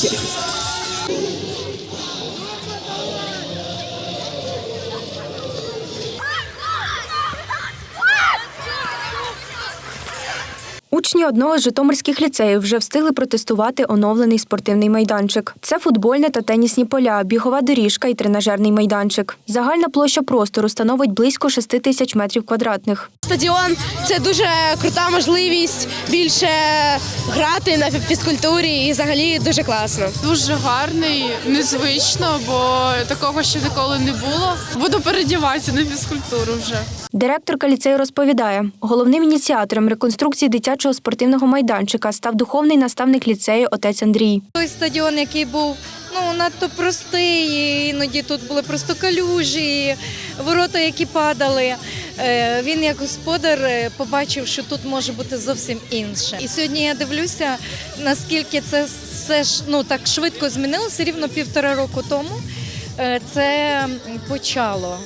谢谢。Учні одного з житомирських ліцеїв вже встигли протестувати оновлений спортивний майданчик. Це футбольне та тенісні поля, бігова доріжка і тренажерний майданчик. Загальна площа простору становить близько 6 тисяч метрів квадратних. Стадіон це дуже крута можливість більше грати на фізкультурі і взагалі дуже класно. Дуже гарний, незвично, бо такого ще ніколи не було. Буду передіватися на фізкультуру вже. Директорка ліцею розповідає, головним ініціатором реконструкції дитячого спортивного майданчика став духовний наставник ліцею отець Андрій. Той стадіон, який був ну надто простий, іноді тут були просто калюжі, ворота, які падали. Е, Він як господар е, побачив, що тут може бути зовсім інше. І сьогодні я дивлюся, наскільки це все ж ну так швидко змінилося рівно півтора року тому. е, Це почало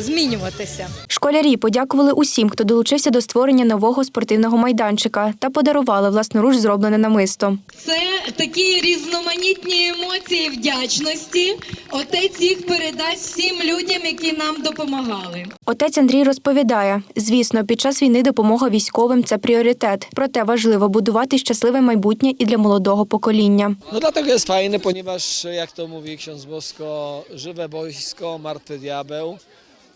змінюватися. Школярі подякували усім, хто долучився до створення нового спортивного майданчика та подарували власноруч зроблене намисто. Це такі різноманітні емоції вдячності. Отець їх передасть всім людям, які нам допомагали. Отець Андрій розповідає: звісно, під час війни допомога військовим це пріоритет. Проте важливо будувати щасливе майбутнє і для молодого покоління. No dlatego jest fajny, ponieważ jak to mówi ksiądz Bosko, żywe boisko, martwy diabeł.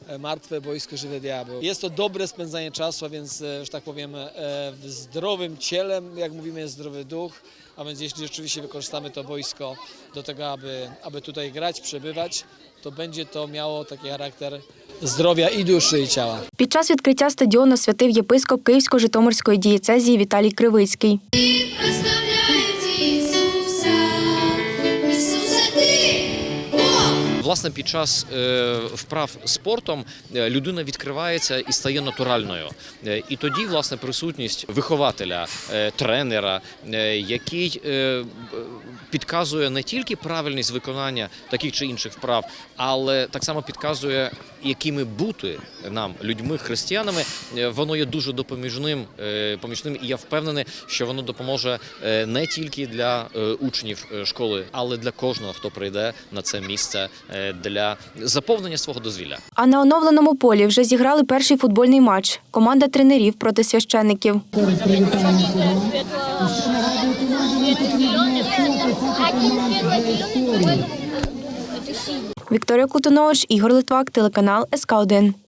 E, Martwe boisko, żywy diabeł. Jest to dobre spędzanie czasu, a więc, e, że tak powiem, e, w zdrowym ciele, jak mówimy, jest zdrowy duch. A więc jeśli rzeczywiście wykorzystamy to boisko do tego, aby, aby tutaj grać, przebywać, to będzie to miało taki charakter zdrowia i duszy, i ciała. Під час відкриття стадіону святив єпископ Київсько-Житомирської дієцезії Віталій Кривицький. Власне, під час е, вправ спортом е, людина відкривається і стає натуральною. Е, І тоді, власне, присутність вихователя, тренера, який підказує не тільки правильність виконання таких чи інших вправ, але так само підказує, якими бути нам, людьми, християнами, воно є дуже допоміжним, помічним, і я впевнений, що воно допоможе не тільки для учнів школи, але для кожного, хто прийде на це місце для заповнення свого дозвілля. А на оновленому полі вже зіграли перший футбольний матч. Команда тренерів проти священників. Вікторія Кутунович, Ігор Литвак, телеканал СК 1